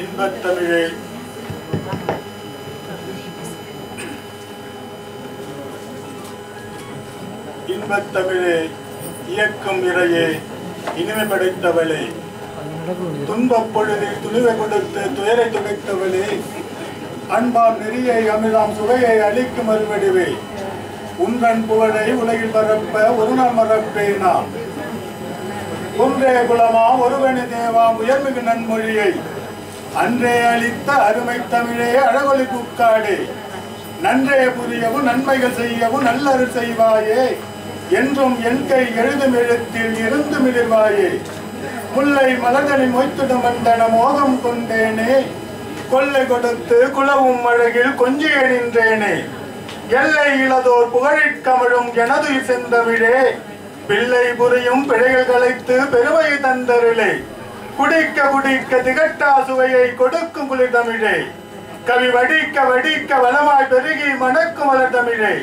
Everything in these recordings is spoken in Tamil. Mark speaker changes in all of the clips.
Speaker 1: இன்பத் தமிழே இன்பத் தமிழே இயக்கும் இறையே இனிமை படைத்தவளே. துன்பப் பொழுதில் துணிவை கொடுத்து துயரை துடைத்தவளே. அன்பாம் நெறியை அமிழாம் சுவையை அளிக்கும் அறுவடிவே உன்றன் புகழை உலகில் பரப்ப ஒரு நாள் மறப்பேனா? ஒன்றே குலமா ஒருவனி தேவா உயர்மிகு நன்மொழியை. அன்றே அளித்த அருமை தமிழே அழகொலி புக்காடே. நன்றே புரியவும் நன்மைகள் செய்யவும் நல்லறு செய்வாயே. என்றும் என் கை எழுதும் எழுத்தில் இருந்து மிளிர்வாயே. முல்லை மலர்களை மொய்த்துடும் வந்தன மோகம் கொண்டேனே. கொள்ளை கொடுத்து குளவும் அழகில் கொஞ்சி நின்றேனே. எல்லை இளதோர் புகழிற் கமழும் எனது செந்தமிழே. பிள்ளை புரியும் பிழைகள் கலைத்து பெருமை தந்தருளே. குடிக்க குடிக்க திகட்டா சுவையை கொடுக்கும் குளிர் தமிழே. கவி வடிக்க வடிக்க வளமாய் பெருகி மணக்கும் மலர் தமிழே.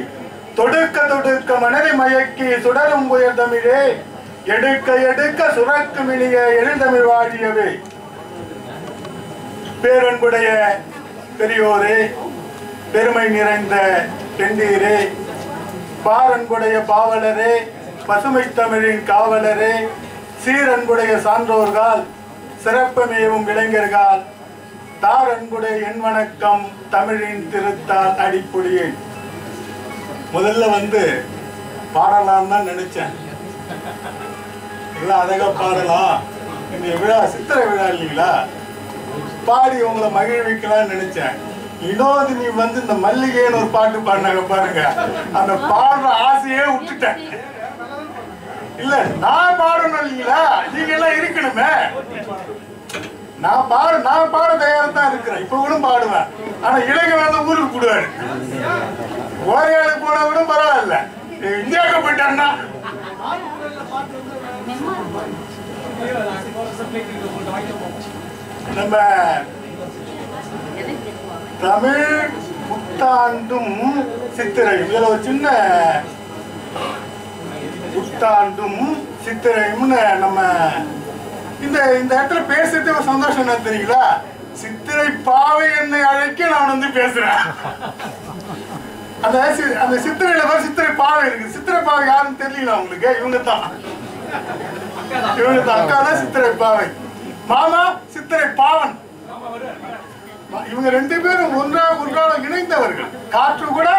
Speaker 1: தொடுக்க தொடுக்க மனதை மயக்கி சுடரும் உயர் தமிழே. எடுக்க எடுக்க சுரக்கும் இனிய எழுந்தமிழ் வாழியவே. பேரன்புடைய பெரியோரே பெருமை நிறைந்த பெண்டீரே பாரன்புடைய பாவலரே பசுமை தமிழின் காவலரே சீரன்புடைய சான்றோர்கள் சிறப்பமேவும் இளைஞர்கள். தார் அன்புடைய என் வணக்கம் தமிழின் திருத்தால் அடிப்பொடியேன் முதல்ல வந்து பாடலாம் தான் நினைச்சேன். எல்லாம் அழகா பாடலாம். இந்த விழா சித்திரை விழா இல்லைங்களா? பாடி உங்களை மகிழ்விக்கலாம்னு நினைச்சேன். வினோதினி வந்து இந்த மல்லிகைன்னு ஒரு பாட்டு பாடினாங்க பாருங்க. அந்த பாடுற ஆசையே விட்டுட்டேன். இல்ல நான் பாடணும் இல்லைங்களா? நீங்க எல்லாம் இருக்கணுமே. நான் பாட நான் பாட தயாரா தான் இருக்கிறேன். இப்ப கூட பாடுவேன். ஆனா இளைஞர் வந்து ஊருக்கு போடுவாரு ஓரையாளுக்கு போனா கூட பரவாயில்ல இந்தியாவுக்கு போயிட்டான்னா? நம்ம தமிழ் புத்தாண்டும் சித்திரை. இதுல ஒரு சின்ன புத்தாண்டும் சித்திரையும்னு நம்ம இந்த இந்த இடத்துல பேசுறது ஒரு சந்தோஷம் என்ன தெரியுங்களா? சித்திரை பாவை என்னை அழைக்க நான் வந்து பேசுறேன். அந்த அந்த சித்திரையில தான் சித்திரை பாவை இருக்கு சித்திரை பாவை யாருன்னு தெரியல உங்களுக்கு? இவங்க தான். இவங்க தான். அக்கா தான் சித்திரை பாவை. மாமா சித்திரை பாவன். இவங்க ரெண்டு பேரும் ஒன்றா ஒன்றாக இணைந்தவர்கள். காற்று கூட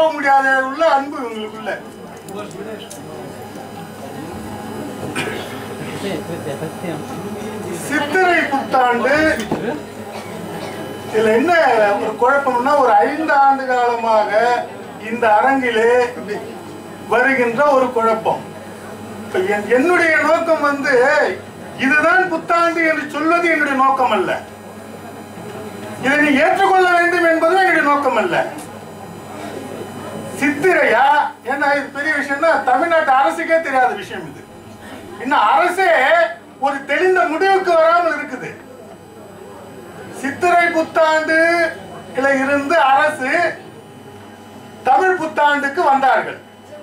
Speaker 1: போக முடியாத உள்ள அன்பு இவங்களுக்குள்ள சித்திரை புத்தாண்டு. இதுல என்ன ஒரு குழப்பம்னா ஒரு ஐந்து ஆண்டு காலமாக இந்த அரங்கிலே வருகின்ற ஒரு குழப்பம். என்னுடைய நோக்கம் வந்து இதுதான் புத்தாண்டு என்று சொல்வது என்னுடைய நோக்கம் அல்ல இதை நீ ஏற்றுக்கொள்ள வேண்டும் என்பதும் என்னுடைய நோக்கம் அல்ல சித்திரையா? ஏன்னா இது பெரிய விஷயம்னா தமிழ்நாட்டு அரசுக்கே தெரியாத விஷயம் இது. இன்னும் அரசே ஒரு தெளிந்த முடிவுக்கு வராமல் இருக்குது. சித்திரை புத்தாண்டு இருந்து அரசு தமிழ் புத்தாண்டுக்கு வந்தார்கள்.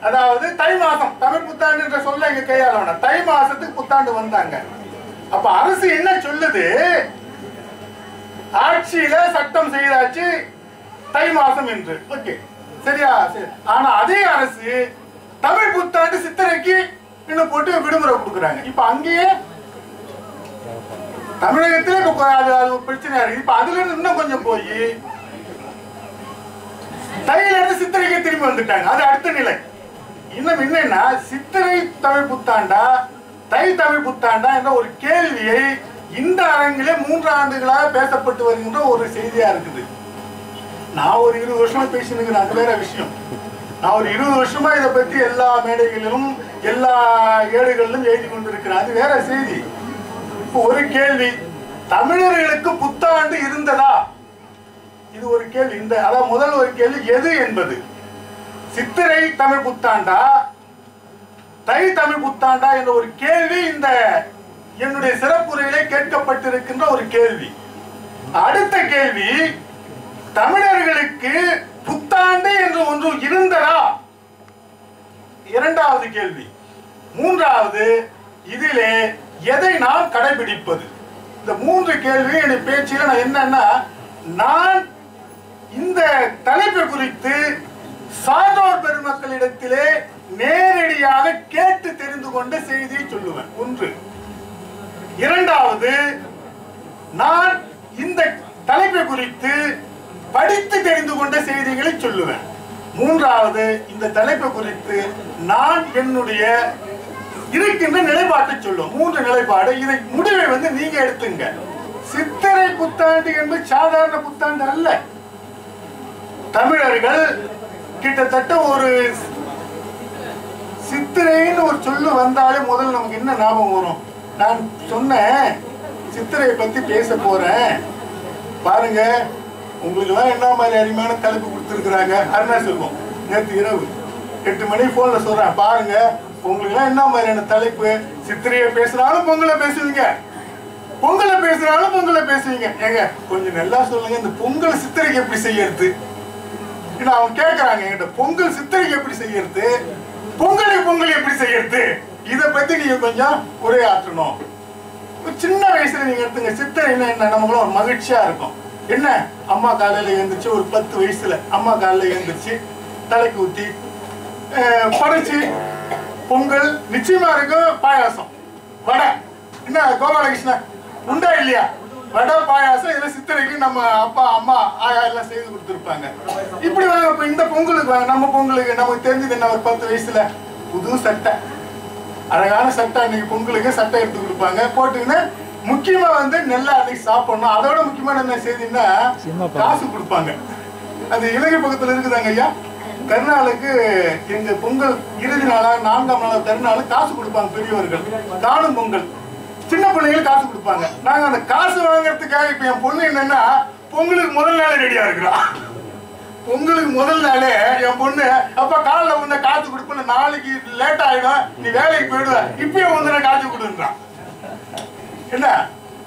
Speaker 1: அதாவது தை மாசம் தமிழ் புத்தாண்டு என்ற சொல்ல எங்க கையாள தை மாசத்துக்கு புத்தாண்டு வந்தாங்க. அப்ப அரசு என்ன சொல்லுது? ஆட்சியில சட்டம் செய்தாச்சு தை மாசம் என்று. ஓகே. சரியா? சரி. ஆனா அதே அரசு தமிழ் புத்தாண்டு சித்திரைக்கு இன்னும் போட்டு விடுமுறை கொடுக்குறாங்க. இப்ப அங்கேயே தமிழகத்திலே இப்ப அது அது ஒரு பிரச்சனையா இருக்கு. இப்ப அதுல இருந்து இன்னும் கொஞ்சம் போய் தையில இருந்து சித்திரைக்கு திரும்பி வந்துட்டாங்க. அது அடுத்த நிலை. இன்னும் என்னன்னா சித்திரை தமிழ் புத்தாண்டா தை தமிழ் புத்தாண்டா என்ற ஒரு கேள்வியை இந்த அரங்கிலே மூன்று ஆண்டுகளாக பேசப்பட்டு வருகின்ற ஒரு செய்தியா இருக்குது. நான் ஒரு இருபது வருஷமா பேசினுங்கிற அது வேற விஷயம். நான் ஒரு இருபது வருஷமா இதை பத்தி எல்லா மேடைகளிலும் எல்லா ஏடுகளிலும் எழுதி கொண்டிருக்கிறேன். அது வேற செய்தி. இப்போ ஒரு கேள்வி தமிழர்களுக்கு புத்தாண்டு இருந்ததா? இது ஒரு கேள்வி. இந்த அதான் முதல் ஒரு கேள்வி எது என்பது? சித்திரை தமிழ் புத்தாண்டா? தை தமிழ் புத்தாண்டா என்ற ஒரு கேள்வி இந்த என்னுடைய சிறப்புரையிலே கேட்கப்பட்டிருக்கின்ற ஒரு கேள்வி. அடுத்த கேள்வி தமிழர்களுக்கு புத்தாண்டு என்று ஒன்று இருந்ததா? இரண்டாவது கேள்வி. மூன்றாவது இதிலே எதை நாம் கடைபிடிப்பது? இந்த மூன்று கேள்வி என் பேச்சில் நான் என்னன்னா நான் இந்த தலைப்பு குறித்து சான்றோர் பெருமக்களிடத்திலே நேரடியாக கேட்டு தெரிந்து கொண்ட செய்தியை சொல்லுவேன். ஒன்று. இரண்டாவது நான் இந்த தலைப்பு குறித்து படித்து தெரிந்து கொண்ட செய்திகளை சொல்லுவேன். மூன்றாவது இந்த தலைப்பு குறித்து நான் என்னுடைய இருக்கின்ற நிலைப்பாட்டை சொல்லும். மூன்று நிலைப்பாடு. இதை முடிவை வந்து நீங்க எடுத்துங்க. சித்திரை புத்தாண்டு என்பது சாதாரண புத்தாண்டு அல்ல. தமிழர்கள் கிட்டத்தட்ட ஒரு சித்திரைன்னு ஒரு சொல்லு வந்தாலே முதல்ல நமக்கு என்ன ஞாபகம் வரும்? நான் சொன்னேன் சித்திரையை பத்தி பேச போறேன். பாருங்க உங்களுக்கு எல்லாம் என்ன மாதிரி அருமையான தலைப்பு கொடுத்துருக்குறாங்க? அருணா செல்வம் நேற்று இரவு எட்டு மணி போன்ல சொல்றேன். பாருங்க உங்களுக்கு எல்லாம் என்ன மாதிரியான தலைப்பு? சித்திரையை பேசுனாலும் பொங்கலை பேசுவீங்க. பொங்கலை பேசுனாலும் பொங்கலை பேசுவீங்க. ஏங்க கொஞ்சம் நல்லா சொல்லுங்க இந்த பொங்கல் சித்திரைக்கு எப்படி செய்யறது? இல்ல அவங்க கேக்குறாங்க என்கிட்ட பொங்கல் சித்திரைக்கு எப்படி செய்யறது? பொங்கலை பொங்கல் எப்படி செய்யறது? இதை பத்தி நீங்க கொஞ்சம் உரையாற்றணும். சின்ன வயசுல நீங்க எடுத்துங்க சித்திரைன்னா என்ன? நமக்குள்ள ஒரு மகிழ்ச்சியா இருக்கும். என்ன? அம்மா காலையில எழுந்திரிச்சு ஒரு பத்து வயசுல அம்மா காலையில எழுந்திரிச்சு தலைக்கு ஊத்தி படைச்சு பொங்கல் நிச்சயமா இருக்கும் பாயாசம். வடை. என்ன கோபாலகிருஷ்ணன் உண்டா இல்லையா? வடை பாயாசம் இதை சித்திரைக்கு நம்ம அப்பா அம்மா ஆயா எல்லாம் செய்து கொடுத்துருப்பாங்க. இப்படி வாங்க இந்த பொங்கலுக்கு வாங்க நம்ம பொங்கலுக்கு நமக்கு தெரிஞ்சது என்ன ஒரு பத்து வயசுல? புது சட்டை. அழகான சட்டை அன்னைக்கு பொங்கலுக்கு சட்டை எடுத்து கொடுப்பாங்க. போட்டுக்கின்னு முக்கியமா வந்து நெல்லை அன்னைக்கு சாப்பிடணும். அதோட முக்கியமான என்ன செய்தின்னா காசு கொடுப்பாங்க. அது இலங்கை பக்கத்துல இருக்குதாங்க ஐயா? கருநாளுக்கு எங்க பொங்கல் இறுதி நாளா நான்காம் நாளா கருநாள் காசு கொடுப்பாங்க பெரியவர்கள். காணும் பொங்கல். சின்ன பிள்ளைங்களுக்கு காசு கொடுப்பாங்க. நாங்க அந்த காசு வாங்குறதுக்காக இப்ப என் பொண்ணு என்னன்னா பொங்கலுக்கு முதல் நாள் ரெடியா இருக்கிறான் பொங்கலுக்கு முதல் நாளே என் பொண்ணு அப்ப காலைல வந்து காசு கொடுப்பேன் நாளைக்கு லேட் ஆயிடும். நீ வேலைக்கு போயிடுவ. இப்பயே வந்து காசு கொடுன்றான் என்ன?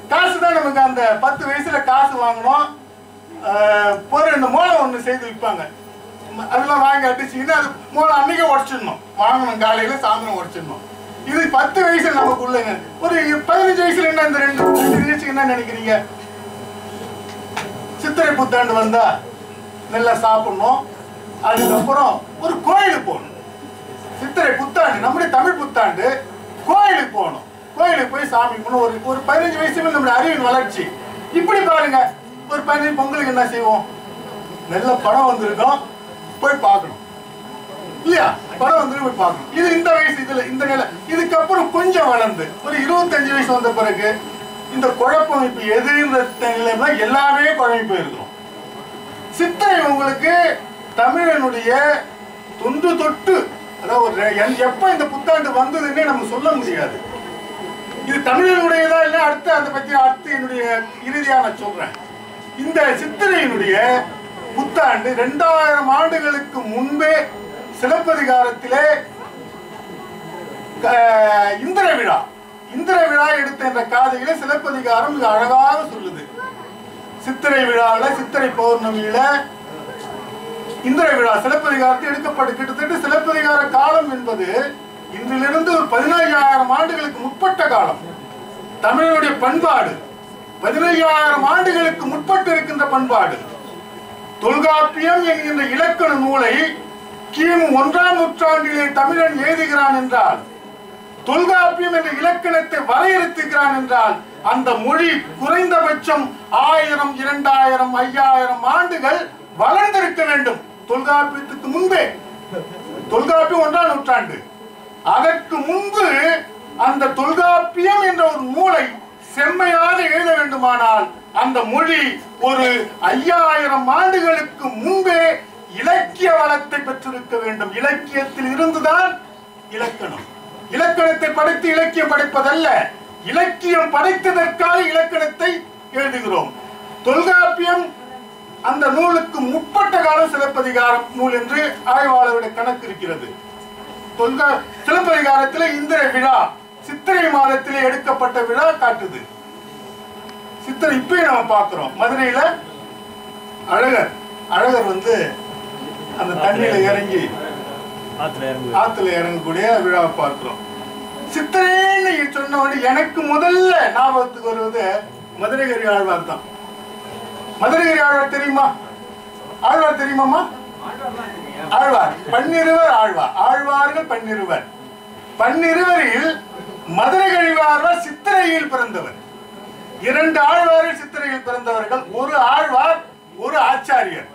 Speaker 1: காசு தான் நமக்கு அந்த பத்து வயசுல காசு வாங்கணும். ஆஹ், பொருள் இந்த மோளம் ஒன்று செய்து விற்பாங்க. அதெல்லாம் வாங்கி அடிச்சுக்கிட்டு அது மோளம் அன்னைக்கே உடச்சிடணும். வாங்கணும் காலையில சாயந்தரம் உடச்சிடணும். இது பத்து வயசுல நமக்குள்ளங்க ஒரு பதினஞ்சு வயசுல என்ன இந்த ரெண்டு ரெண்டு நிகழ்ச்சிக்கு என்ன நினைக்கிறீங்க? சித்திரை புத்தாண்டு வந்தா நல்லா சாப்பிடணும். அதுக்கப்புறம் ஒரு கோயிலுக்கு போகணும். சித்திரை புத்தாண்டு நம்முடைய தமிழ் புத்தாண்டு கோயிலுக்கு போகணும். கோயிலுக்கு போய் சாமி கும்பிடணும். ஒரு ஒரு பதினஞ்சு வயசு நம்மளோட அறிவின் வளர்ச்சி. இப்படி பாருங்க ஒரு பதினஞ்சு பொங்கலுக்கு என்ன செய்வோம்? நல்ல படம் வந்திருக்கோம். போய் பார்க்கணும். இல்லையா? படம் வந்து போய் பார்க்கணும். இது இந்த வயசு இதுல இந்த நிலை. இதுக்கப்புறம் கொஞ்சம் வளர்ந்து ஒரு இருபத்தஞ்சு வயசு வந்த பிறகு இந்த குழப்பம் இப்ப எதுன்ற நிலைமை எல்லாமே குழம்பி போயிருக்கிறோம். சித்திரை உங்களுக்கு தமிழனுடைய தொன்று தொட்டு அதாவது ஒரு எப்ப இந்த புத்தாண்டு வந்ததுன்னே நம்ம சொல்ல முடியாது. இது தமிழனுடையதா இல்லை அடுத்து அதை பத்தி அடுத்து என்னுடைய இறுதியாக நான் சொல்றேன். இந்த சித்திரையினுடைய புத்தாண்டு ரெண்டாயிரம் ஆண்டுகளுக்கு முன்பே சிலப்பதிகாரத்திலே இந்திர விழா. இந்திர விழா எடுத்த என்ற காதையில சிலப்பதிகாரம் மிக அழகாக சொல்லுது. சித்திரை விழாவில் சித்திரை பௌர்ணமியில இந்திர விழா சிலப்பதிகாரத்தை எடுக்கப்பட்டு கிட்டத்தட்ட சிலப்பதிகார காலம் என்பது இன்றிலிருந்து ஒரு பதினைஞ்சாயிரம் ஆண்டுகளுக்கு முற்பட்ட காலம். தமிழனுடைய பண்பாடு. பதினையாயிரம் ஆண்டுகளுக்கு முற்பட்டு இருக்கின்ற பண்பாடு. தொல்காப்பியம் என்கின்ற இலக்கண நூலை கிமு ஒன்றாம் நூற்றாண்டிலே தமிழன் எழுதுகிறான் என்றால் தொல்காப்பியம் என்ற இலக்கணத்தை வரையறுத்துகிறான் என்றால் அந்த மொழி குறைந்தபட்சம் ஆயிரம் இரண்டாயிரம் ஐயாயிரம் ஆண்டுகள் வளர்ந்திருக்க வேண்டும். தொல்காப்பியத்துக்கு முன்பே. தொல்காப்பியம் ஒன்றாம் நூற்றாண்டு. அதற்கு முன்பு அந்த தொல்காப்பியம் என்ற ஒரு நூலை செம்மையாக எழுத வேண்டுமானால் அந்த மொழி ஒரு ஐயாயிரம் ஆண்டுகளுக்கு முன்பே இலக்கிய வளத்தை பெற்றிருக்க வேண்டும். இலக்கியத்தில் இருந்துதான் இலக்கணம். இலக்கணத்தை படைத்து இலக்கியம் படைப்பதல்ல இலக்கியம் படைத்ததற்காக இலக்கணத்தை எழுதுகிறோம். தொல்காப்பியம் அந்த நூலுக்கு முற்பட்ட காலம் சிலப்பதிகாரம் நூல் என்று ஆய்வாளருடைய கணக்கு இருக்கிறது. தொல்கா சிலப்பதிகாரத்தில் இந்திர விழா சித்திரை மாதத்திலே எடுக்கப்பட்ட விழா காட்டுது. சித்திரை இப்பயும் நம்ம பார்க்கிறோம். மதுரையில அழகர். அழகர் வந்து அந்த தண்ணியில இறங்கி.
Speaker 2: ஆத்துல இறங்கு.
Speaker 1: ஆத்துல இறங்கக்கூடிய விழாவை பார்க்கிறோம். சித்திரைன்னு சொன்ன உடனே எனக்கு முதல்ல ஞாபகத்துக்கு வருவது மதுரைகரி ஆழ்வார் தான். மதுரைகரி ஆழ்வார் தெரியுமா? ஆழ்வார் தெரியுமாம்மா? ஆழ்வார். பன்னிருவர் ஆழ்வார். ஆழ்வார்கள் பன்னிருவர். பன்னிருவரில் மதுரை கழிவாழ்வார் சித்திரையில் பிறந்தவர். இரண்டு ஆழ்வாரில் சித்திரையில் பிறந்தவர்கள் ஒரு ஆழ்வார் ஒரு ஆச்சாரியர்.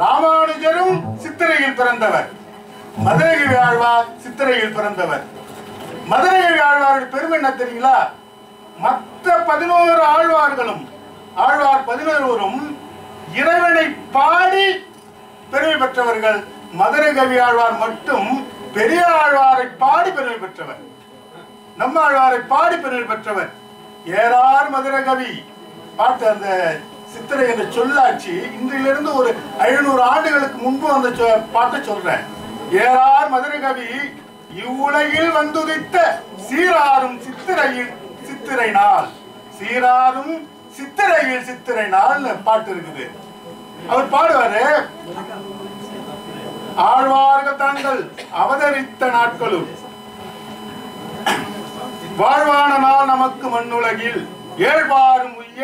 Speaker 1: ராமானுஜரும் சித்திரையில் பிறந்தவர். மதுரைகவி ஆழ்வார் சித்திரையில் பிறந்தவர். மதுரைகவி ஆழ்வார்கள் பெருமை என்ன தெரியுங்களா? மற்ற பதினோரு ஆழ்வார்களும் ஆழ்வார் பதினோருவரும் இறைவனை பாடி பெருமை பெற்றவர்கள். மதுரை கவி ஆழ்வார் மட்டும் பெரிய ஆழ்வாரை பாடி பெருமை பெற்றவர். நம்மாழ்வாரை பாடி பெருமை பெற்றவர். ஏறார் மதுரகவி பாட்டு அந்த சித்திரை என்ற சொல்லாட்சி இன்றிலிருந்து ஒரு ஐநூறு ஆண்டுகளுக்கு முன்பு அந்த சொ- பாட்டை சொல்றேன். ஏறார் மதுரகவி இவ்வுலகில் வந்துதித்த சீராரும் சித்திரையில் சித்திரை நாள். சீராரும் சித்திரையில் சித்திரை நாள் பாட்டு இருக்குது. அவர் பாடுவாரு ஆழ்வார்கள் தாங்கள் அவதரித்த நாட்களும் வாழ்வான நாள் நமக்கு மண்ணுலகில் ஏழ்வாரும் உய்ய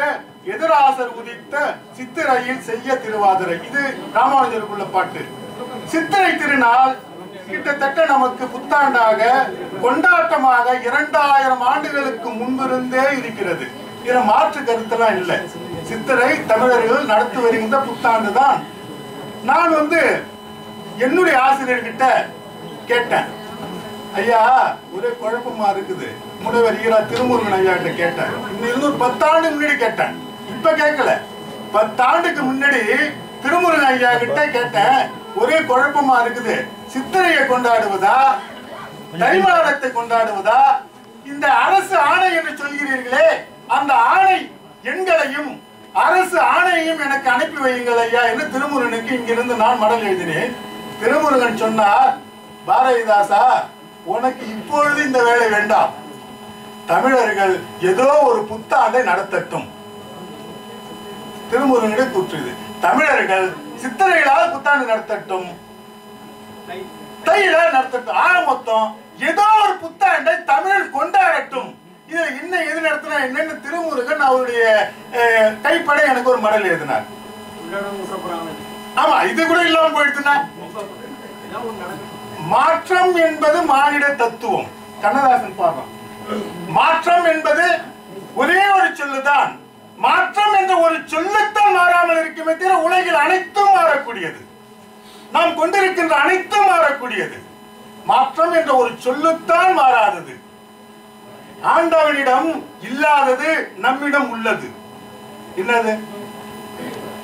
Speaker 1: எதிராசர் உதித்த சித்திரையில் செய்ய திருவாதிரை. இது ராமானுஜருக்குள்ள பாட்டு. சித்திரை திருநாள் கிட்டத்தட்ட நமக்கு புத்தாண்டாக கொண்டாட்டமாக இரண்டாயிரம் ஆண்டுகளுக்கு முன்பிருந்தே இருக்கிறது. இதுல மாற்று கருத்தெல்லாம் இல்லை. சித்திரை தமிழர்கள் நடத்தி வருகின்ற புத்தாண்டு தான் நான் வந்து என்னுடைய ஆசிரியர்கிட்ட கேட்டேன். ஐயா ஒரே குழப்பமா இருக்குது. முனைவர் ஈரா திருமுருகன் ஐயா கிட்ட கேட்டேன். இன்னும் ஒரு பத்தாண்டு முன்னாடி கேட்டேன். இப்ப கேட்கல. பத்தாண்டுக்கு முன்னாடி திருமுருகன் ஐயா கிட்ட கேட்டேன். ஒரே குழப்பமா இருக்குது. சித்திரையை கொண்டாடுவதா? தைமாதத்தை கொண்டாடுவதா? இந்த அரசு ஆணை என்று சொல்கிறீர்களே அந்த ஆணை எண்களையும் அரசு ஆணையையும் எனக்கு அனுப்பி வையுங்கள் ஐயா என்று திருமுருகனுக்கு இங்கிருந்து நான் மடல் எழுதினேன். திருமுருகன் சொன்னார் பாரதிதாசா உனக்கு இப்பொழுது இந்த வேலை வேண்டாம். தமிழர்கள் ஏதோ ஒரு புத்தாண்டை நடத்தட்டும். திருமுருகனே கூற்றுது. தமிழர்கள் சித்திரைகளால் புத்தாண்டு நடத்தட்டும். தையில நடத்தட்டும். ஆக மொத்தம் ஏதோ ஒரு புத்தாண்டை தமிழ் கொண்டாடட்டும். இதுல இன்னும் எது நடத்தினா என்னன்னு திருமுருகன் அவருடைய கைப்பட எனக்கு ஒரு மடல் எழுதினார். ஆமா இது கூட இல்லாம போயிடுச்சுன்னா? மாற்றம் என்பது மானிட தத்துவம். கண்ணதாசன் பாடுறான். மாற்றம் என்பது ஒரே ஒரு சொல்லுதான். மாற்றம் என்ற ஒரு சொல்லுத்தான் மாறாமல் இருக்குமே தவிர உலகில் அனைத்தும் மாறக்கூடியது. நாம் கொண்டிருக்கின்ற அனைத்தும் மாறக்கூடியது. மாற்றம் என்ற ஒரு சொல்லுத்தான் மாறாதது. ஆண்டவனிடம் இல்லாதது நம்மிடம் உள்ளது. என்னது?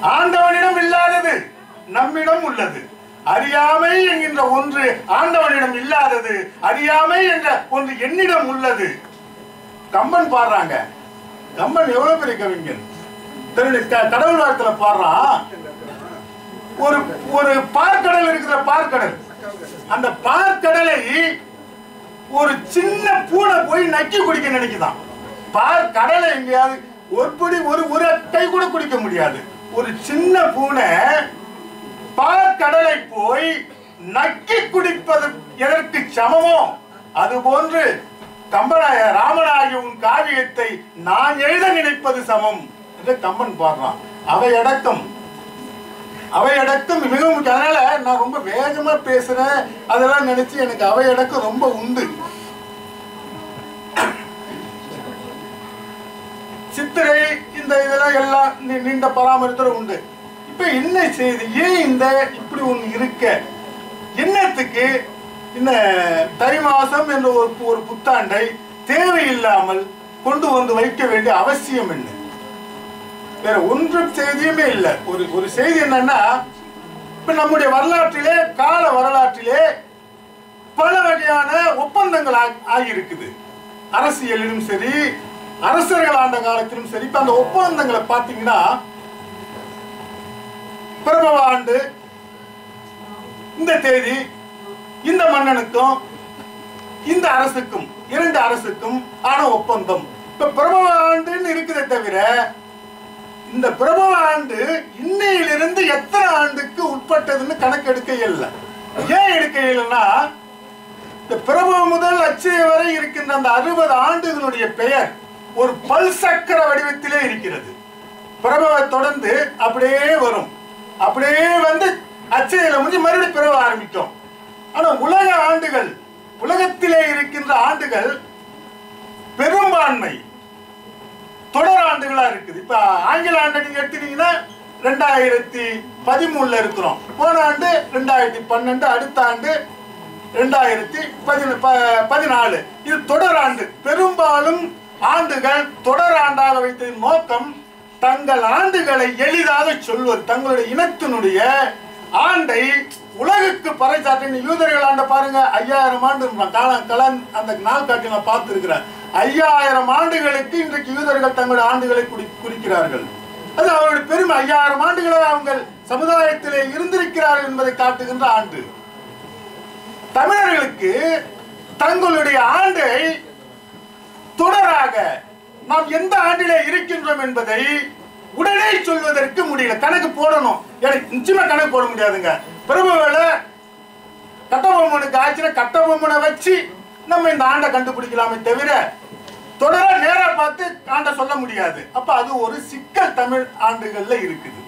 Speaker 1: ஆண்டவனிடம் இல்லாதது நம்மிடம் உள்ளது. அறியாமை என்கின்ற ஒன்று ஆண்டவனிடம் இல்லாதது அறியாமை என்ற ஒன்று என்னிடம் உள்ளது. கம்பன் பாடுறாங்க. கம்பன் எவ்வளவு பெரிய கவிஞன்? கடவுள் வாழ்த்துல பாடுறான் ஒரு ஒரு பார்க்கடல் இருக்கிற பார்க்கடல். அந்த பார்க்கடலை ஒரு சின்ன பூனை போய் நக்கி குடிக்க நினைக்குதான். பார் கடலை எங்கேயாவது ஒரு ஒரு ஒரு கை கூட குடிக்க முடியாது. ஒரு சின்ன பூனை பார் கடலை போய் நக்கி குடிப்பது எதற்கு சமமோ? அது போன்று கம்பனாய ராமனாகிய உன் காவியத்தை நான் எழுத நினைப்பது சமம் என்று கம்பன் பாடுறான். அவை அடக்கம். அவை அடக்கம் மிகவும் அதனால நான் ரொம்ப வேகமா பேசுறேன் அதெல்லாம் நினைச்சு எனக்கு அவை அடக்கம் ரொம்ப உண்டு. சித்திரை இந்த இதெல்லாம் எல்லாம் நீ- நீண்ட பராமரித்தோட உண்டு. இப்ப என்ன செய்து? ஏன் இந்த இப்படி ஒண்ணு இருக்க? என்னத்துக்கு இந்த தை மாசம் என்ற ஒரு ஒரு புத்தாண்டை தேவையில்லாமல் கொண்டு வந்து வைக்க வேண்டிய அவசியம் என்ன? வேற ஒன்றும் செய்தியுமே இல்லை. ஒரு ஒரு செய்தி என்னன்னா இப்ப நம்முடைய வரலாற்றிலே கால வரலாற்றிலே பல வகையான ஒப்பந்தங்கள் ஆகியிருக்குது. அரசியலிலும் சரி அரசர்கள் ஆண்ட காலத்திலும் சரி இப்ப அந்த ஒப்பந்தங்களை பார்த்தீங்கன்னா பிரபவ ஆண்டு இந்த தேதி இந்த மன்னனுக்கும் இந்த அரசுக்கும் இரண்டு அரசுக்கும் ஆன ஒப்பந்தம். இப்ப பிரபவ ஆண்டுன்னு இருக்குதே தவிர இந்த பிரபவ ஆண்டு இன்னையிலிருந்து எத்தனை ஆண்டுக்கு உட்பட்டதுன்னு கணக்கு எடுக்க இல்லை. ஏன் எடுக்க இல்லைன்னா இந்த பிரபவ முதல் அச்சய வரை இருக்கின்ற அந்த அறுபது ஆண்டுகளுடைய பெயர் ஒரு பல்சக்கர வடிவத்திலே இருக்கிறது. பிரபவை தொடர்ந்து அப்படியே வரும். அப்படியே வந்து அச்சையில முடிஞ்சு மறுபடியும் பிறவ ஆரம்பிக்கும் ஆனா உலக ஆண்டுகள் உலகத்திலே இருக்கின்ற ஆண்டுகள் பெரும்பான்மை தொடர் ஆண்டுகளா இருக்குது. இப்ப ஆங்கில ஆண்டு நீங்க எடுத்துட்டீங்கன்னா ரெண்டாயிரத்தி பதிமூணுல இருக்கிறோம். போன ஆண்டு ரெண்டாயிரத்தி பன்னெண்டு அடுத்த ஆண்டு ரெண்டாயிரத்தி பதின ப- பதினாலு. இது தொடர் ஆண்டு. பெரும்பாலும் ஆண்டுகள் தொடர் ஆண்டாக வைத்ததின் நோக்கம் தங்கள் ஆண்டுகளை எளிதாக சொல்வது தங்களுடைய இனத்தினுடைய ஆண்டை உலகுக்கு பறைசாற்றின யூதர்கள் ஆண்ட பாருங்க ஐயாயிரம் ஆண்டு காலம் கலன் அந்த நாள் காட்டி நான் பார்த்திருக்கிறேன். ஐயாயிரம் ஆண்டுகளுக்கு இன்றைக்கு யூதர்கள் தங்களுடைய ஆண்டுகளை குறி குறிக்கிறார்கள். அது அவருடைய பெருமை. ஐயாயிரம் ஆண்டுகளை அவங்க சமுதாயத்திலே இருந்திருக்கிறார்கள் என்பதை காட்டுகின்ற ஆண்டு. தமிழர்களுக்கு தங்களுடைய ஆண்டை தொடராக நாம் எந்த ஆண்டிலே இருக்கின்றோம் என்பதை உடனே சொல்வதற்கு முடியல. கணக்கு போடணும். எனக்கு நிச்சயமா கணக்கு போட முடியாதுங்க. பிரபு வேலை கட்டபொம்மனுக்கு ஆச்சுன்னா கட்டபொம்மனை வச்சு நம்ம இந்த ஆண்டை கண்டுபிடிக்கலாமே தவிர தொடர நேரா பார்த்து ஆண்டை சொல்ல முடியாது. அப்ப அது ஒரு சிக்கல் தமிழ் ஆண்டுகள்ல இருக்குது.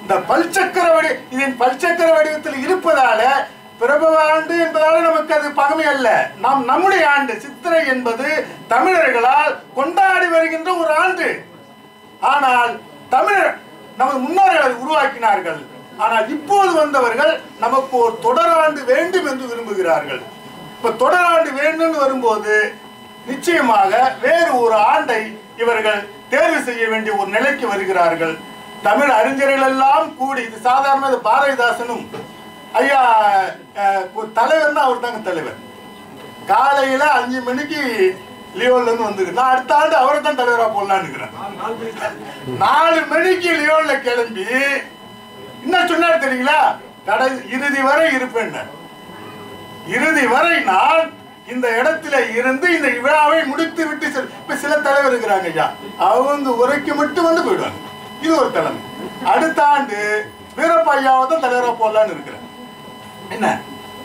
Speaker 1: இந்த பல்சக்கர வடி இதன் பல்சக்கர வடிவத்தில் இருப்பதால பிரபவ ஆண்டு என்பதால நமக்கு அது பகமை அல்ல. நாம் நம்முடைய ஆண்டு சித்திரை என்பது தமிழர்களால் கொண்டாடி வருகின்ற ஒரு ஆண்டு. ஆனால் தமிழர் நமது முன்னோர்கள் அதை உருவாக்கினார்கள். ஆனால் இப்போது வந்தவர்கள் நமக்கு ஒரு தொடராண்டு வேண்டும் என்று விரும்புகிறார்கள். இப்ப தொடராண்டு வேண்டும் வரும்போது நிச்சயமாக வேறு ஒரு ஆண்டை இவர்கள் தேர்வு செய்ய வேண்டிய ஒரு நிலைக்கு வருகிறார்கள். தமிழ் அறிஞர்கள் எல்லாம் கூடி இது சாதாரண பாரதிதாசனும் ஐயா அஹ், தலைவர்னா அவர் தாங்க தலைவர். காலையில அஞ்சு மணிக்கு லியோன்ல இருந்து வந்துருக்கு. நான் அடுத்த ஆண்டு அவரை தான் தலைவரா போடலான்னு இருக்கிறேன் நாலு மணிக்கு லியோன்ல கிளம்பி என்ன சொன்னார் தெரியுங்களா? கடை இறுதி வரை இருப்பேன் இறுதி வரை நான் இந்த இடத்துல இருந்து இந்த விழாவை முடித்து விட்டு செல் இப்ப சில தலைவர் இருக்கிறாங்க ஐயா. அவங்க உரைக்கு மட்டும் வந்து போயிடுவாங்க. இது ஒரு தலைமை. அடுத்த ஆண்டு வீரப்பையாவை தான் தலைவரா போடலான்னு இருக்கிறேன். என்ன?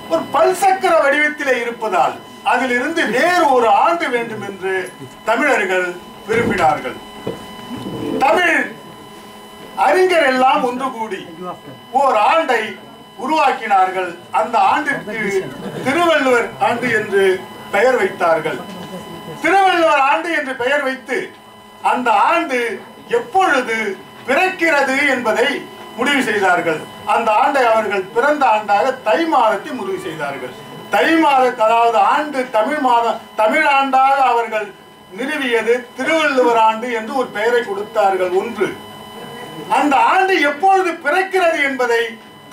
Speaker 1: ஒரு பல்சக்கர வடிவத்தில் இருப்பதால் அதிலிருந்து வேறு ஒரு ஆண்டு வேண்டும் என்று தமிழர்கள் விரும்பினார்கள். தமிழ் அறிஞர் எல்லாம் ஒன்று கூடி ஓர் ஆண்டை உருவாக்கினார்கள். அந்த ஆண்டிற்கு திருவள்ளுவர் ஆண்டு என்று பெயர் வைத்தார்கள். திருவள்ளுவர் ஆண்டு என்று பெயர் வைத்து அந்த ஆண்டு எப்பொழுது பிறக்கிறது என்பதை முடிவு செய்தார்கள். அந்த ஆண்டை அவர்கள் பிறந்த ஆண்டாக தை மாதத்தை முடிவு செய்தார்கள். தை மாதத்து அதாவது ஆண்டு தமிழ் மாதம் தமிழ் ஆண்டாக அவர்கள் நிறுவியது திருவள்ளுவர் ஆண்டு என்று ஒரு பெயரை கொடுத்தார்கள் ஒன்று. அந்த ஆண்டு எப்பொழுது பிறக்கிறது என்பதை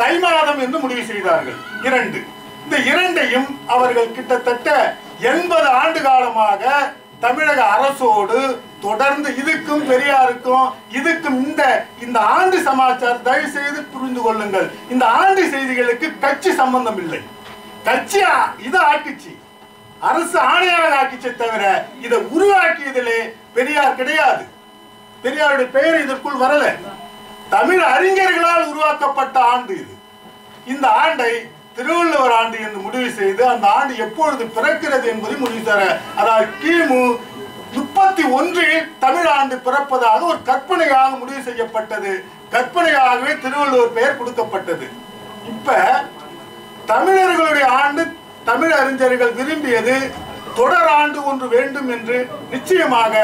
Speaker 1: தை மாதம் என்று முடிவு செய்தார்கள். இரண்டு. இந்த இரண்டையும் அவர்கள் கிட்டத்தட்ட எண்பது ஆண்டு காலமாக தமிழக அரசோடு தொடர்ந்து இதுக்கும் பெரியாருக்கும் இதுக்கும் இந்த இந்த ஆண்டு சமாச்சாரம் தயவு செய்து புரிந்து கொள்ளுங்கள். இந்த ஆண்டு செய்திகளுக்கு கட்சி சம்பந்தம் இல்லை. கட்சியா இதை இது ஆக்கிச்சு. அரசு ஆணையாக ஆக்கிச்சே தவிர இதை உருவாக்கியதிலே பெரியார் கிடையாது. பெரியாருடைய பெயர் இதற்குள் வரல. தமிழ் அறிஞர்களால் உருவாக்கப்பட்ட ஆண்டு இது. இந்த ஆண்டை திருவள்ளுவர் ஆண்டு என்று முடிவு செய்து அந்த ஆண்டு எப்பொழுது பிறக்கிறது என்பதை முடிவு தர அதாவது கிமு முப்பத்தி ஒன்றில் தமிழ் ஆண்டு பிறப்பதாக ஒரு கற்பனையாக முடிவு செய்யப்பட்டது. கற்பனையாகவே திருவள்ளுவர் பெயர் கொடுக்கப்பட்டது. இப்ப தமிழர்களுடைய ஆண்டு தமிழ் அறிஞர்கள் விரும்பியது தொடர் ஆண்டு ஒன்று வேண்டும் என்று நிச்சயமாக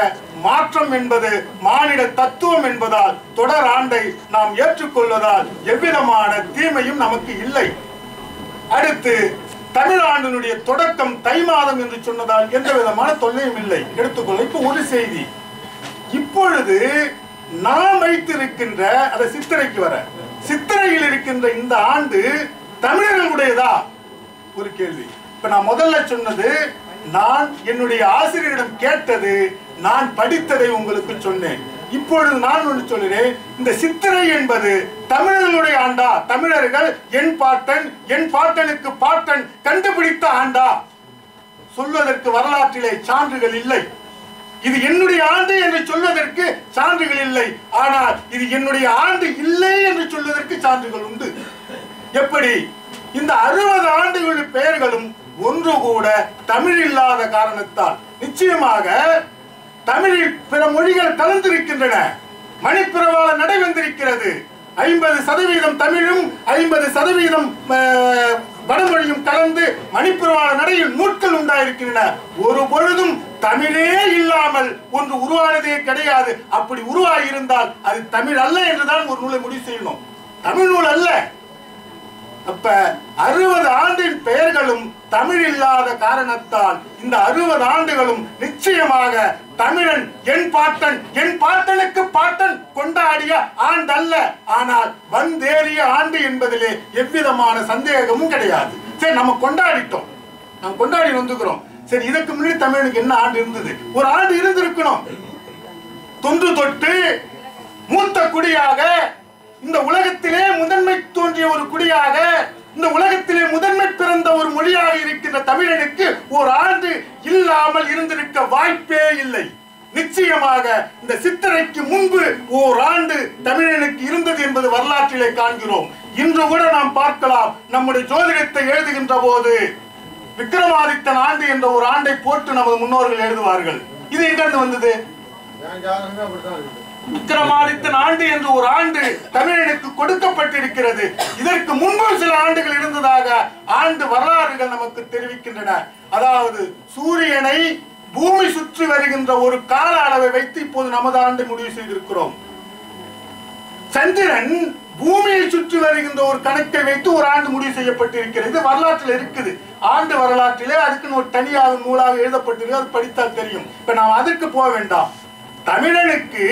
Speaker 1: மாற்றம் என்பது மானிட தத்துவம் என்பதால் தொடர் ஆண்டை நாம் ஏற்றுக்கொள்வதால் எவ்விதமான தீமையும் நமக்கு இல்லை. அடுத்து தமிழ் ஆண்டினுடைய தொடக்கம் தை மாதம் என்று சொன்னதால் எந்த விதமான தொல்லையும் இல்லை. எடுத்துக்கொள்ள இப்ப ஒரு செய்தி. இப்பொழுது நாம் வைத்திருக்கின்ற அதை சித்திரைக்கு வர சித்திரையில் இருக்கின்ற இந்த ஆண்டு தமிழர்களுடையதா? ஒரு கேள்வி. இப்ப நான் முதல்ல சொன்னது நான் என்னுடைய ஆசிரியரிடம் கேட்டது நான் படித்ததை உங்களுக்கு சொன்னேன். இப்பொழுது நான் ஒன்று சொல்கிறேன் இந்த சித்திரை என்பது தமிழர்களுடைய ஆண்டா. தமிழர்கள் என் பாட்டன் என் பாட்டனுக்கு பாட்டன் கண்டுபிடித்த ஆண்டா. சொல்வதற்கு வரலாற்றிலே சான்றுகள் இல்லை. இது என்னுடைய ஆண்டு என்று சொல்வதற்கு சான்றுகள் இல்லை. ஆனால் இது என்னுடைய ஆண்டு இல்லை என்று சொல்வதற்கு சான்றுகள் உண்டு. எப்படி? இந்த அறுபது ஆண்டுகளின் பெயர்களும் ஒன்று கூட தமிழ் இல்லாத காரணத்தால். நிச்சயமாக தமிழில் பிற மொழிகள் கலந்திருக்கின்றன. மணிப்பிரவாள நடை வந்திருக்கிறது ஐம்பது சதவீதம் தமிழும் ஐம்பது சதவீதம் அஹ், வடமொழியும் கலந்து மணிப்பிரவாள நடையில் நூட்கள் உண்டாயிருக்கின்றன. ஒரு பொழுதும் தமிழே இல்லாமல் ஒன்று உருவானதே கிடையாது. அப்படி உருவாகியிருந்தால் அது தமிழ் அல்ல என்றுதான் ஒரு நூலை முடிவு செய்யணும். தமிழ் நூல் அல்ல. அப்ப அறுபது ஆண்டின் பெயர்களும் தமிழ் இல்லாத காரணத்தால் இந்த அறுபது ஆண்டுகளும் நிச்சயமாக தமிழன் என் பாட்டன் என் பாட்டனுக்கு பாட்டன் கொண்டாடிய ஆண்டல்ல. ஆனால் வந்தேறிய ஆண்டு என்பதிலே எவ்விதமான சந்தேகமும் கிடையாது. சரி நம்ம கொண்டாடிட்டோம். நம்ம கொண்டாடி வந்துக்கிறோம். சரி இதுக்கு முன்னாடி தமிழனுக்கு என்ன ஆண்டு இருந்தது? ஒரு ஆண்டு இருந்திருக்கணும். தொன்று தொட்டு மூத்த குடியாக இந்த உலகத்திலே முதன்மை தோன்றிய ஒரு குடியாக இந்த உலகத்திலே முதன்மை பிறந்த ஒரு மொழியாக இருக்கின்ற தமிழனுக்கு ஒரு ஆண்டு இல்லாமல் இருந்திருக்க வாய்ப்பே இல்லை. நிச்சயமாக இந்த சித்திரைக்கு முன்பு ஓர் ஆண்டு தமிழனுக்கு இருந்தது என்பது வரலாற்றிலே காண்கிறோம். இன்று கூட நாம் பார்க்கலாம் நம்முடைய ஜோதிடத்தை எழுதுகின்ற போது விக்ரமாதித்தன் ஆண்டு என்ற ஒரு ஆண்டை போட்டு நமது முன்னோர்கள் எழுதுவார்கள். இது எங்கிருந்து வந்தது?
Speaker 2: என்
Speaker 1: ஆண்டு என்று ஒரு ஆண்டு தமிழனுக்கு கொடுக்கப்பட்டிருக்கிறது. இதற்கு முன்பு சில ஆண்டுகள் இருந்ததாக ஆண்டு வரலாறுகள் நமக்கு தெரிவிக்கின்றன. அதாவது சூரியனை பூமி சுற்றி வருகின்ற ஒரு கால அளவை வைத்து இப்போது நமது ஆண்டு முடிவு செய்திருக்கிறோம். சந்திரன் பூமியை சுற்றி வருகின்ற ஒரு கணக்கை வைத்து ஒரு ஆண்டு முடிவு செய்யப்பட்டிருக்கிறது. வரலாற்றில் இருக்குது. ஆண்டு வரலாற்றிலே அதுக்குன்னு ஒரு தனியாக நூலாக எழுதப்பட்டிருக்கு அது படித்தால் தெரியும். இப்ப நாம் அதற்கு போக வேண்டாம். தமிழனுக்கு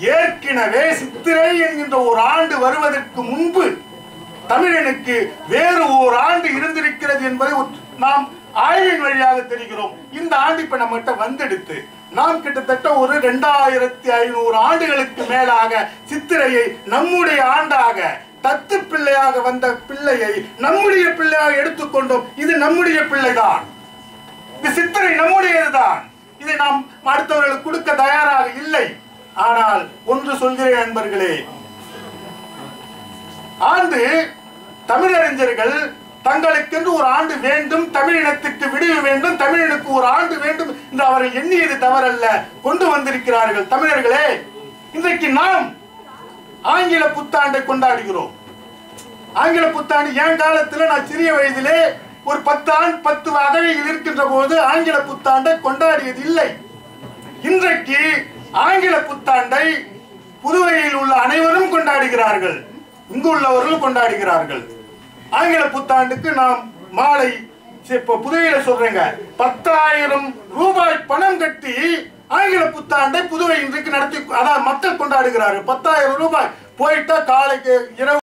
Speaker 1: ஏற்கனவே சித்திரை என்கின்ற ஒரு ஆண்டு வருவதற்கு முன்பு தமிழனுக்கு வேறு ஓர் ஆண்டு இருந்திருக்கிறது என்பதை நாம் ஆய்வின் வழியாக தெரிகிறோம். இந்த ஆண்டு இப்ப நம்மகிட்ட வந்தெடுத்து நாம் கிட்டத்தட்ட ஒரு ரெண்டாயிரத்தி ஐநூறு ஆண்டுகளுக்கு மேலாக சித்திரையை நம்முடைய ஆண்டாக தத்து பிள்ளையாக வந்த பிள்ளையை நம்முடைய பிள்ளையாக எடுத்துக்கொண்டோம். இது நம்முடைய பிள்ளைதான். இது சித்திரை நம்முடையதுதான். இதை நாம் அடுத்தவர்களுக்கு கொடுக்க தயாராக இல்லை. ஆனால் ஒன்று சொல்கிறேன் நண்பர்களே. ஆண்டு தமிழறிஞர்கள் தங்களுக்கென்று ஒரு ஆண்டு வேண்டும் தமிழினத்துக்கு விடுவி வேண்டும் தமிழனுக்கு ஒரு ஆண்டு வேண்டும் என்று அவர்கள் எண்ணியது தவறல்ல. கொண்டு வந்திருக்கிறார்கள். தமிழர்களே இன்றைக்கு நாம் ஆங்கில புத்தாண்டை கொண்டாடுகிறோம். ஆங்கில புத்தாண்டு என் காலத்தில்? நான் சிறிய வயதிலே ஒரு பத்து ஆண்டு பத்து அகவையில் இருக்கின்ற போது ஆங்கில புத்தாண்டை கொண்டாடியது இல்லை இன்றைக்கு ஆங்கில புத்தாண்டை புதுவையில் உள்ள அனைவரும் கொண்டாடுகிறார்கள். இங்கு உள்ளவர்கள் கொண்டாடுகிறார்கள். ஆங்கில புத்தாண்டுக்கு நாம் மாலை இப்ப புதுவையில சொல்றேங்க. பத்தாயிரம் ரூபாய் பணம் கட்டி ஆங்கில புத்தாண்டை புதுவை இன்றைக்கு நடத்தி அதாவது மக்கள் கொண்டாடுகிறார்கள். பத்தாயிரம் ரூபாய். போயிட்டா காலைக்கு இரவு